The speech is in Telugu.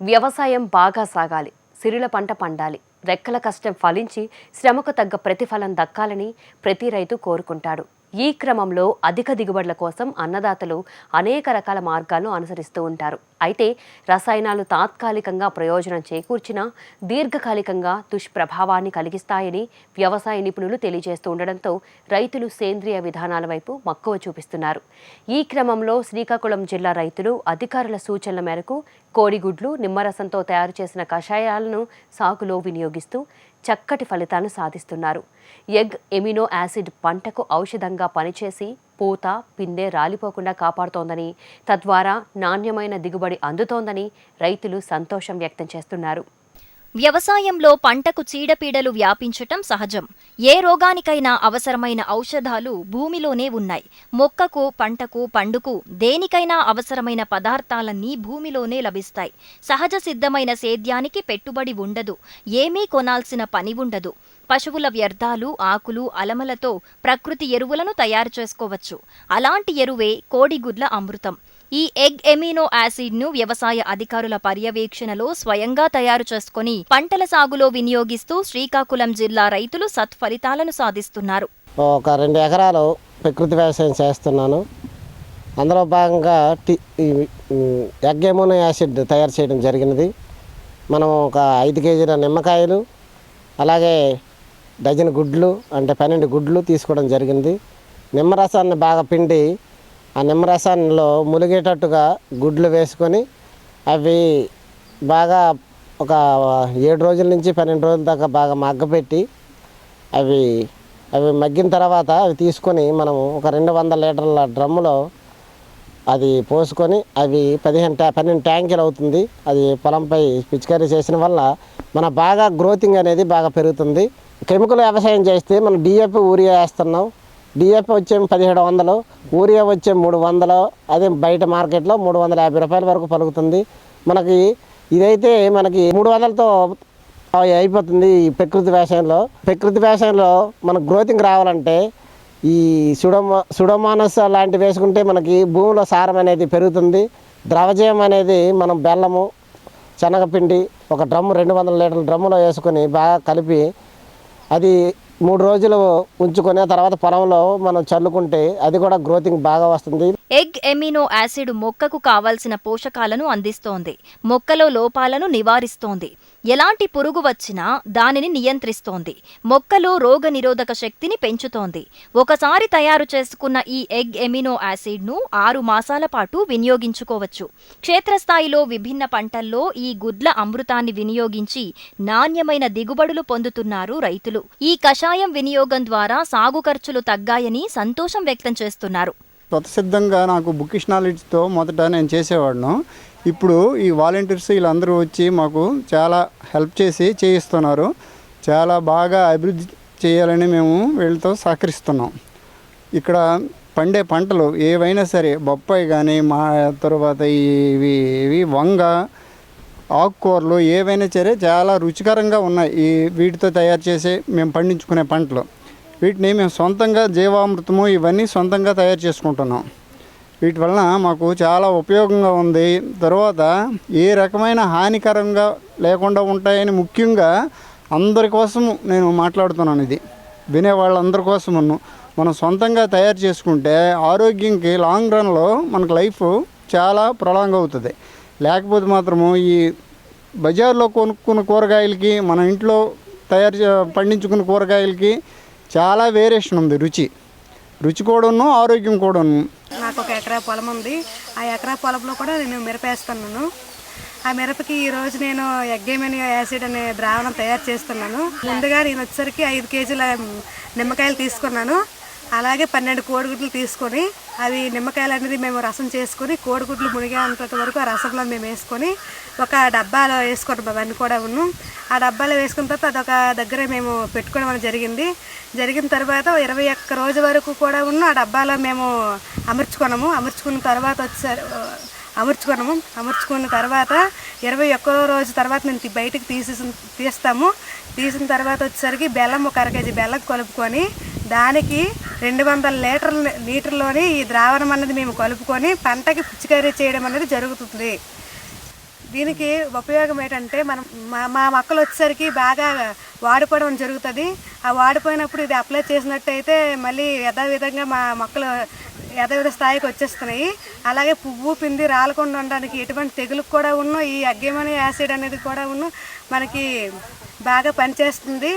వ్యవసాయం బాగా సాగాలి సిరుల పంట పండాలి రెక్కల కష్టం ఫలించి శ్రమకు తగ్గ ప్రతిఫలం దక్కాలని ప్రతి రైతు కోరుకుంటాడు. ఈ క్రమంలో అధిక దిగుబడుల కోసం అన్నదాతలు అనేక రకాల మార్గాలను అనుసరిస్తూ ఉంటారు. అయితే రసాయనాలు తాత్కాలికంగా ప్రయోజనం చేకూర్చినా దీర్ఘకాలికంగా దుష్ప్రభావాన్ని కలిగిస్తాయని వ్యవసాయ నిపుణులు తెలియజేస్తూ ఉండడంతో రైతులు సేంద్రియ విధానాల వైపు మక్కువ చూపిస్తున్నారు. ఈ క్రమంలో శ్రీకాకుళం జిల్లా రైతులు అధికారుల సూచనల మేరకు కోడిగుడ్లు నిమ్మరసంతో తయారు చేసిన కషాయాలను సాగులో వినియోగిస్తూ చక్కటి ఫలితాలను సాధిస్తున్నారు. ఎగ్ ఎమినో యాసిడ్ పంటకు ఔషధంగా పనిచేసి పూత పిందె రాలిపోకుండా కాపాడుతోందని తద్వారా నాణ్యమైన దిగుబడి అందుతోందని రైతులు సంతోషం వ్యక్తం చేస్తున్నారు. వ్యవసాయంలో పంటకు చీడపీడలు వ్యాపించటం సహజం. ఏ రోగానికైనా అవసరమైన ఔషధాలు భూమిలోనే ఉన్నాయి. మొక్కకు పంటకు పండుకు దేనికైనా అవసరమైన పదార్థాలన్నీ భూమిలోనే లభిస్తాయి. సహజ సిద్ధమైన సేద్యానికి పెట్టుబడి ఉండదు. ఏమీ కొనాల్సిన పని ఉండదు. పశువుల వ్యర్థాలు ఆకులు అలమలతో ప్రకృతి ఎరువులను తయారు చేసుకోవచ్చు. అలాంటి ఎరువే కోడిగుడ్ల అమృతం. ఈ ఎగ్ ఎమినో యాసిడ్ను వ్యవసాయ అధికారుల పర్యవేక్షణలో స్వయంగా తయారు చేసుకుని పంటల సాగులో వినియోగిస్తూ శ్రీకాకుళం జిల్లా రైతులు సత్ఫలితాలను సాధిస్తున్నారు. ఒక రెండు ఎకరాలు ప్రకృతి వ్యవసాయం చేస్తున్నాను. అందులో భాగంగా ఎగ్ ఎమోనో యాసిడ్ తయారు చేయడం జరిగినది. మనం ఒక ఐదు కేజీల నిమ్మకాయలు అలాగే డజన్ గుడ్లు అంటే పన్నెండు గుడ్లు తీసుకోవడం జరిగింది. నిమ్మరసాన్ని బాగా పిండి ఆ నిమ్మరసంలో ములిగేటట్టుగా గుడ్లు వేసుకొని అవి బాగా ఒక ఏడు రోజుల నుంచి పన్నెండు రోజుల దాకా బాగా మగ్గపెట్టి అవి అవి మగ్గిన తర్వాత అవి తీసుకొని మనము ఒక రెండు వందల లీటర్ల డ్రమ్ములో అది పోసుకొని అవి పదిహేను ట్యా పన్నెండు ట్యాంకులు అవుతుంది. అది పొలంపై పిచికారీ చేసిన వల్ల మన బాగా గ్రోతింగ్ అనేది బాగా పెరుగుతుంది. కెమికల్ వ్యవసాయం చేస్తే మనం డిఏపి ఊరియా వేస్తున్నాం. డిఎఫ్ వచ్చే పదిహేడు వందలు ఊరియా వచ్చే మూడు వందలు అదే బయట మార్కెట్లో మూడు వందల యాభై రూపాయల వరకు పలుకుతుంది. మనకి ఇదైతే మనకి మూడు వందలతో అయిపోతుంది ఈ ప్రకృతి వ్యవసాయంలో ప్రకృతి వ్యవసాయంలో మనకు గ్రోతింగ్ రావాలంటే ఈ సుడోమా సుడమానస్ లాంటివి వేసుకుంటే మనకి భూమిలో సారం అనేది పెరుగుతుంది. ద్రవజయం అనేది మనం బెల్లము శనగపిండి ఒక డ్రమ్ము రెండు వందల లీటర్ల డ్రమ్ములో వేసుకొని బాగా కలిపి అది మూడు రోజులు ఉంచుకొని తర్వాత పొలంలో మనం చల్లుకుంటే అది కూడా గ్రోతింగ్ బాగా వస్తుంది. ఎగ్ ఎమినో యాసిడ్ మొక్కకు కావలసిన పోషకాలను అందిస్తోంది. మొక్కలో లోపాలను నివారిస్తోంది. ఎలాంటి పురుగు వచ్చినా దానిని నియంత్రిస్తోంది. మొక్కలో రోగ నిరోధక శక్తిని పెంచుతోంది. ఒకసారి తయారు చేసుకున్న ఈ ఎగ్ ఎమినో యాసిడ్ను ఆరు మాసాల పాటు వినియోగించుకోవచ్చు. క్షేత్రస్థాయిలో విభిన్న పంటల్లో ఈ గుడ్ల అమృతాన్ని వినియోగించి నాణ్యమైన దిగుబడులు పొందుతున్నారు రైతులు. ఈ కషాయం వినియోగం ద్వారా సాగు ఖర్చులు తగ్గాయని సంతోషం వ్యక్తం చేస్తున్నారు. స్వతసిద్ధంగా నాకు బుకిష్ నాలెడ్జ్తో మొదట నేను చేసేవాడును. ఇప్పుడు ఈ వాలంటీర్స్ వీళ్ళందరూ వచ్చి మాకు చాలా హెల్ప్ చేసి చేయిస్తున్నారు. చాలా బాగా అభివృద్ధి చేయాలని మేము వీళ్ళతో సహకరిస్తున్నాం. ఇక్కడ పండే పంటలు ఏవైనా సరే బొప్పాయి కానీ మా తర్వాత ఇవి ఇవి వంగ ఆకుకూరలు ఏవైనా సరే చాలా రుచికరంగా ఉన్నాయి. ఈ వీటితో తయారు చేసే మేము పండించుకునే పంటలు. వీటిని మేము సొంతంగా జీవామృతము ఇవన్నీ సొంతంగా తయారు చేసుకుంటున్నాం. వీటి వలన మాకు చాలా ఉపయోగంగా ఉంది. తర్వాత ఏ రకమైన హానికరంగా లేకుండా ఉంటాయని ముఖ్యంగా అందరి కోసం నేను మాట్లాడుతున్నాను ఇది. వినే వాళ్ళందరి కోసమును. మనం సొంతంగా తయారు చేసుకుంటే ఆరోగ్యంకి లాంగ్ రన్లో మనకు లైఫ్ చాలా ప్రొలాంగ్ అవుతుంది. లేకపోతే మాత్రము ఈ బజార్లో కొనుక్కున్న కూరగాయలకి మన ఇంట్లో తయారు చే- పండించుకున్న కూరగాయలకి చాలా వేరియేషన్ ఉంది రుచి. రుచి కూడాను ఆరోగ్యం కూడాను. నాకు ఒక ఎకరా పొలం ఉంది. ఆ ఎకరా పొలంలో కూడా నేను మిరప వేస్తున్నాను ఆ మిరపకి ఈరోజు నేను ఎగ్గేమని యాసిడ్ అనే ద్రావణం తయారు చేస్తున్నాను. ముందుగా నేను వచ్చేసరికి ఐదు కేజీల నిమ్మకాయలు తీసుకున్నాను. అలాగే పన్నెండు కోడిగుడ్లు తీసుకొని అవి నిమ్మకాయలు అనేది మేము రసం చేసుకొని కోడిగుడ్లు మునిగేంత వరకు ఆ రసంలో మేము వేసుకొని ఒక డబ్బాలో వేసుకుంటాం అవన్నీ కూడా ఉన్నాం ఆ డబ్బాలో వేసుకున్న తర్వాత అదొక దగ్గర మేము పెట్టుకోవడం అనేది జరిగింది. జరిగిన తర్వాత ఇరవై ఒక్క రోజు వరకు కూడా ఉన్న ఆ డబ్బాలో మేము అమర్చుకున్నాము. అమర్చుకున్న తర్వాత వచ్చారు అమర్చుకున్నాము. అమర్చుకున్న తర్వాత ఇరవై ఒక్క రోజు తర్వాత మేము బయటకు తీసి తీసేసి తీస్తాము. తీసిన తర్వాత వచ్చేసరికి బెల్లం ఒక అర కేజీ బెల్లం కలుపుకొని దానికి రెండు వందల లీటర్ల లీటర్లోని ఈ ద్రావణం అన్నది మేము కలుపుకొని పంటకి పిచికారీ చేయడం అనేది జరుగుతుంది. దీనికి ఉపయోగం ఏంటంటే మనం మా మా మొక్కలు వచ్చేసరికి బాగా వాడిపోవడం జరుగుతుంది. ఆ వాడిపోయినప్పుడు ఇది అప్లై చేసినట్టయితే మళ్ళీ యథావిధంగా మా మొక్కలు యథావిధ స్థాయికి వచ్చేస్తున్నాయి. అలాగే పువ్వు పిండి రాలకుండా ఉండడానికి ఎటువంటి తెగులకు కూడా ఉన్న ఈ అగ్గేమని యాసిడ్ అనేది కూడా ఉన్న మనకి బాగా పనిచేస్తుంది.